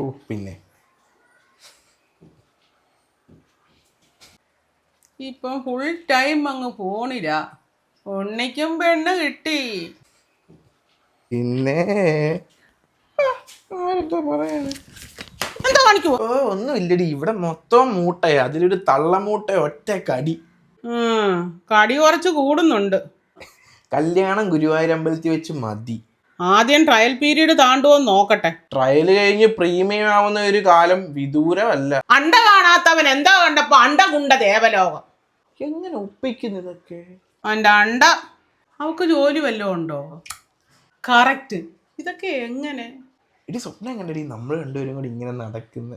ഓ പിന്നെ. ഇപ്പം full time അങ്ങ് ഫോണില്ല ഉണ്ണിക്കും പെണ്ണ് കിട്ടി. പിന്നെ? ആരെന്തോ പറയാന് എന്താ കാണിക്കോ ഓ ഒന്നുമില്ലടി. ഇവിടെ മൊത്തം മൂട്ടയാ. അതിലൊരു തള്ളമൂട്ട ഒറ്റ കടി. കടി കുറച്ച് കൂടുന്നുണ്ട്. കല്യാണം ഗുരുവായൂരമ്പലത്തിൽ വെച്ച് മതി. ആദ്യം ട്രയൽ പീരീഡ് താണ്ടുവോ നോക്കട്ടെ. ട്രയൽ കഴിഞ്ഞ് പ്രീമിയം ആവുന്ന ഒരു കാലം വിദൂരമല്ല. അണ്ട കാണാത്തവൻ എന്താ കണ്ടപ്പോ അണ്ട കുണ്ട ദേവലോകം. എങ്ങനെ ഒപ്പിക്കുന്നു ഇതൊക്കെ? അവന്റെ അണ്ട. അവക്ക് ജോലി വല്ലതും ഉണ്ടോ? കറക്റ്റ് ഇതൊക്കെ എങ്ങനെ? ഇടി സ്വപ്നം കണ്ടടി നമ്മൾ രണ്ടുപേരും കൂടി ഇങ്ങനെ നടക്കുന്ന.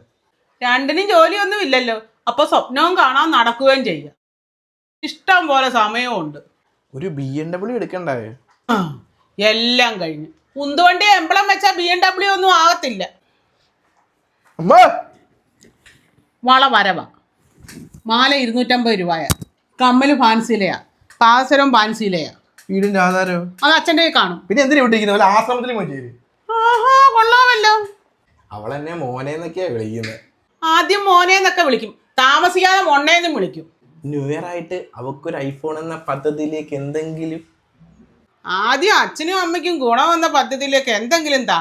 രണ്ടിനും ജോലിയൊന്നും ഇല്ലല്ലോ. അപ്പൊ സ്വപ്നവും കാണാൻ നടക്കുകയും ചെയ്യാം. ഇഷ്ടം പോലെ സമയവും ഉണ്ട്. ഒരു ബി എം ഡബ്ല്യു എടുക്കണ്ടായോ? ആ, എല്ലാം കഴിഞ്ഞു. ഉന്തുവണ്ടി എംബ്ലം വെച്ച ബി എം ഡബ്ല്യു ഒന്നും ആകത്തില്ല. അമ്മ. വള വരവ. മാല ഇരുന്നൂറ്റമ്പത് രൂപയ. കമ്മൽ ഫാൻസിലയാ പാസരം ഫാൻസിലയാ വീടിന്റെ ആധാരോ? അത് അച്ഛന്റെ കയ്യിൽ കാണും. പിന്നെ എന്തിനാ വിട്ടിരിക്കുന്നത് വല്ല ആശ്രമത്തിലും പറ്റിയത് ആഹാ കൊള്ളാമല്ലോ. അവളെന്നെ മോനെന്നൊക്കെയാ വിളിക്കുന്നത് ആദ്യം മോനെ എന്നൊക്കെ വിളിക്കും. താമസിക്കാതെ മൊണ്ണേന്നും വിളിക്കും. ന്യൂ ഇയർ ആയിട്ട് അവക്കൊരു ഐഫോൺ എന്ന പദ്ധതിയിലേക്ക് എന്തെങ്കിലും ആദ്യം അച്ഛനും അമ്മയ്ക്കും ഗുണം വന്ന പദ്ധതിയിലേക്ക് എന്തെങ്കിലും താ.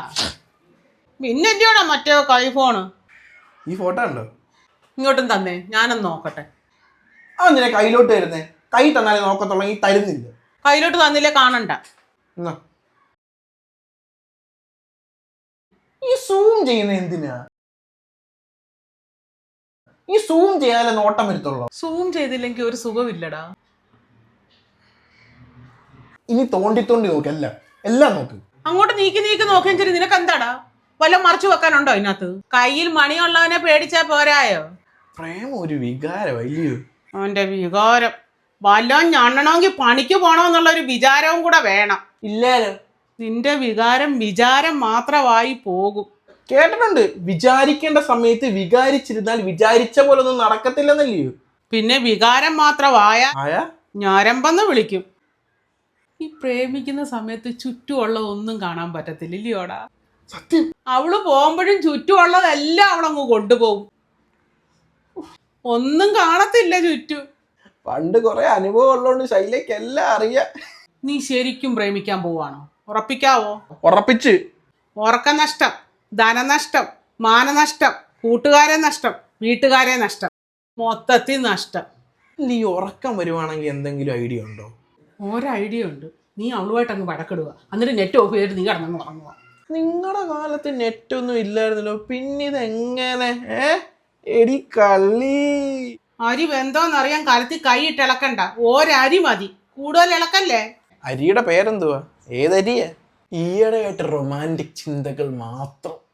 പിന്നെ മറ്റേ മറ്റേ ഫോണ് ഈ ഫോട്ടോ ഉണ്ടോ ഇങ്ങോട്ടും തന്നെ ഞാനൊന്ന് നോക്കട്ടെ. നിന്നെ കയ്യിലോട്ട് വരുന്നേ കൈ തന്നാലേ നോക്കത്തുള്ളൂ ഈ തരുന്നില്ല. കയ്യിലോട്ട് തന്നില്ലേ കാണണ്ട. എന്നാ. ഈ സൂം ചെയ്യുന്ന എന്തിനാ? ഈ സൂം ചെയ്യാതെ നോട്ടം വരുത്തുള്ളൂ. സൂം ചെയ്തില്ലെങ്കിൽ ഒരു സുഖമില്ലടാ. ഇനി തോണ്ടി തോണ്ടി നോക്ക് എല്ലാം. എല്ലാം നോക്ക്. അങ്ങോട്ട് നീക്കി നീക്കി നോക്കുകയും ശരി നിനക്ക് എന്താടാ വല്ല മറച്ചു വെക്കാനുണ്ടോ ഇതിനകത്ത്? കയ്യിൽ മണിയുള്ളവനെ പേടിച്ചാ പോരായോ? പ്രേമം ഒരു വികാരം അല്ലയോ അവന്റെ വികാരം. വല്ലതും ഞണ്ണണമെങ്കിൽ പണിക്ക് പോണമെന്നുള്ള ഒരു വിചാരവും കൂടെ വേണം. ഇല്ലാലോ? നിന്റെ വികാരം വിചാരം മാത്രമായി പോകും. കേട്ടിട്ടുണ്ട്. വിചാരിക്കേണ്ട സമയത്ത് വികാരിച്ചിരുന്നാൽ വിചാരിച്ച പോലെ ഒന്നും നടക്കത്തില്ലെന്നല്ലയോ? പിന്നെ വികാരം മാത്രമായ ആയാ? ഞരമ്പെന്ന് വിളിക്കും. ഈ പ്രേമിക്കുന്ന സമയത്ത് ചുറ്റുമുള്ള ഒന്നും കാണാൻ പറ്റത്തില്ല ഇല്ലയോടാ. സത്യം? അവൾ പോകുമ്പോഴും ചുറ്റുമുള്ളതെല്ലാം അവളങ്ങ് കൊണ്ടുപോകും. ഒന്നും കാണത്തില്ല ചുറ്റും. പണ്ട് കുറെ അനുഭവം ഉള്ളതുകൊണ്ട് ശൈലയ്ക്ക് എല്ലാം അറിയാം. നീ ശരിക്കും പ്രേമിക്കാൻ പോവാണോ? ഉറപ്പിക്കാവോ? ഉറപ്പിച്ച്. ഉറക്കനഷ്ടം ധനനഷ്ടം മാനനഷ്ടം കൂട്ടുകാരെ നഷ്ടം വീട്ടുകാരെ നഷ്ടം. മൊത്തത്തിൽ നഷ്ടം. നീ ഉറക്കം വരുവാണെങ്കിൽ എന്തെങ്കിലും ഐഡിയ ഉണ്ടോ? ഒരു ഐഡിയ ഉണ്ട്. നീ അവളുമായിട്ട് അങ്ങ് വഴക്കിടുക. എന്നിട്ട് നെറ്റ് ഓഫ് ചെയ്തിട്ട് നീ കടന്നു ഉറങ്ങുക. നിങ്ങളുടെ കാലത്ത് നെറ്റ് ഒന്നും ഇല്ലായിരുന്നല്ലോ. പിന്നെ ഇത് എങ്ങനെ ഏ? എടി കള്ളി. അരി വെന്തോന്നറിയാൻ കൈ കൈയിട്ട് ഇളക്കണ്ട. ഒരരി മതി. കൂടുതൽ ഇളക്കല്ലേ? അരിയുടെ പേരെന്തുവാ? ഏതരിയ? ഈയിടെയായിട്ട് റൊമാന്റിക് ചിന്തകൾ മാത്രം.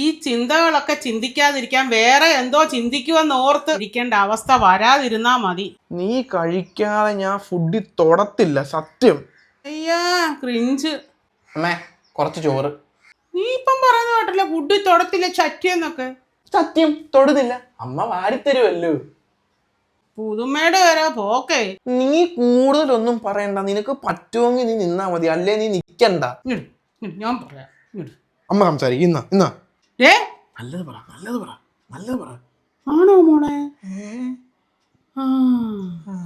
ഈ ചിന്തകളൊക്കെ ചിന്തിക്കാതിരിക്കാൻ വേറെ എന്തോ ചിന്തിക്കുമെന്ന് ഓർത്ത് ഇരിക്കേണ്ട അവസ്ഥ വരാതിരുന്നാ മതി. നീ കഴിക്കാതെ ഞാൻ ഫുഡിൽ തൊടത്തില്ല സത്യം. അയ്യാ ക്രിഞ്ച് അമ്മേ കുറച്ച് ചോറ്. നീ ഇപ്പം പറയുന്ന കേട്ടല്ലോ ഫുഡ് തൊടത്തില്ല ചറ്റിയെന്നൊക്കെ സത്യം തൊടുന്നില്ല. അമ്മ വാരിത്തരുമല്ലോ പുതുമയുടെ വരെ പോക്കേ. നീ കൂടുതലൊന്നും പറയണ്ട നിനക്ക് പറ്റുമെങ്കിൽ നീ നിന്നാ മതി അല്ലേ നീ നിക്കണ്ട. ഞാൻ പറയാം. അമ്മ സംസാരിക്കും ഇന്നാ ഇന്നാ. ഏ? നല്ലത് പറ നല്ലത് പറ നല്ലത് പറ. ആണോ മോളെ?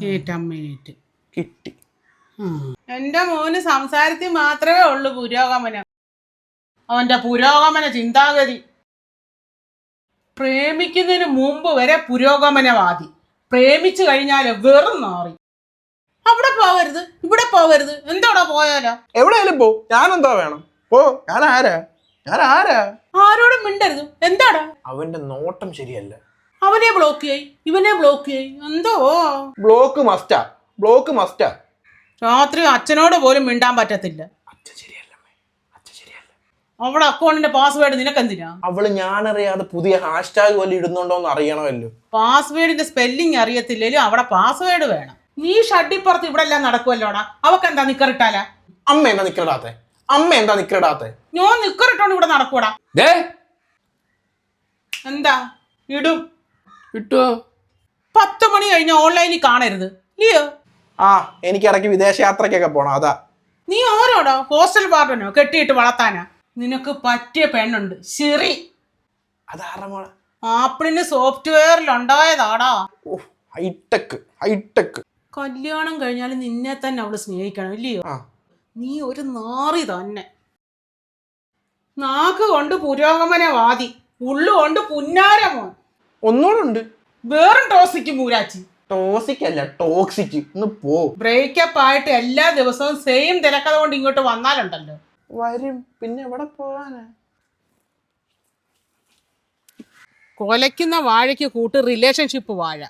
ഏറ്റമ്മേറ്റ് കിട്ടി. എന്റെ മോന് സംസാരത്തിൽ മാത്രമേ ഉള്ളൂ പുരോഗമനം. അവന്റെ പുരോഗമന ചിന്താഗതി. പ്രേമിക്കുന്നതിന് മുമ്പ് വരെ പുരോഗമനവാദി. പ്രേമിച്ചു കഴിഞ്ഞാൽ വെറും നാറി. അവിടെ പോവരുത് ഇവിടെ പോവരുത് എന്തോടാ പോയാലോ? എവിടെയാലും പോ. ഞാനെന്തോ വേണം? പോ. ഞാൻ ആരാ? ഞാൻ ആരാ ആരോടും മിണ്ടരുത്. എന്താടാ? അവന്റെ നോട്ടം ശരിയല്ല. അവനെ ബ്ലോക്ക് ചെയ്. ഇവനെ ബ്ലോക്ക് ചെയ്. എന്തോ? ബ്ലോക്ക് മസ്റ്റാ. ബ്ലോക്ക് മസ്റ്റാ. രാത്രി അച്ഛനോട് പോലും മിണ്ടാൻ പറ്റത്തില്ല. അച്ഛൻ ശരിയല്ല അമ്മേ. അച്ഛൻ ശരിയല്ല. അവിടെ അക്കൗണ്ടിന്റെ പാസ്വേഡ് നിനക്കെന്തിനാ? അവൾ ഞാനറിയാതെ പുതിയ ഹാഷ്ടാഗ് വല്ല ഇടുന്നുണ്ടോ എന്ന് അറിയണമല്ലോ. പാസ്വേഡിന്റെ സ്പെല്ലിംഗ് അറിയത്തില്ലേലും അവിടെ പാസ്വേഡ് വേണം. നീ ഷഡിപ്പുറത്ത് ഇവിടെ എല്ലാം നടക്കുമല്ലോടാ അവക്ക് എന്താ നിക്കറിട്ടാല? അമ്മ എന്താ നിക്കറിടാത്തെ? അമ്മ എന്താ നിക്കറിടാത്തെ? ഞാൻ നിക്കറിട്ടോണ്ട് ഇവിടെ നടക്കൂടാ. ദേ. എന്താ? ഇടും. ഇട്ടോ. പത്ത് മണി കഴിഞ്ഞ ഓൺലൈനിൽ കാണരുത്. ഇല്ലയോ ആ എനിക്ക് ഇടയ്ക്ക് വിദേശ വിദേശയാത്രയ്ക്കൊക്കെ പോണം അതാ. നീ ആരോടോ? ഹോസ്റ്റൽ വാർഡനോ? കെട്ടിയിട്ട് വളർത്താനാ? നിനക്ക് പറ്റിയ പെണ്ണുണ്ട്. ശരി അതാറ മോളെ? ആപ്പിളിന് സോഫ്റ്റ്വെയറിൽ ഉണ്ടായതാടാ. ഓ ഹൈടെക് ഹൈടെക്. കല്യാണം കഴിഞ്ഞാൽ നിന്നെ തന്നെ അവൾ സ്നേഹിക്കണം ഇല്ലയോ? ആ. നീ ഒരു നാറി തന്നെ. നാക്ക് കൊണ്ട് പുരോഗമനവാദി ഉള്ളു കൊണ്ട് പുന്നാരമോൻ. ഒന്നുകൂടെ ഉണ്ട് വേറും ടോസിക്ക് മൂരാച്ചി. ടോസിക്കല്ല ടോക്സിക്ക് ടോക്സിക് ഒന്ന് പോ. ബ്രേക്കപ്പ് ആയിട്ട് എല്ലാ ദിവസവും സെയിം തിരക്കഥ കൊണ്ട് ഇങ്ങോട്ട് വന്നാലുണ്ടല്ലോ. വരും. പിന്നെ എവിടെ പോവാനാ? കൊലയ്ക്കുന്ന വാഴയ്ക്ക് കൂട്ട് റിലേഷൻഷിപ്പ് വാഴ.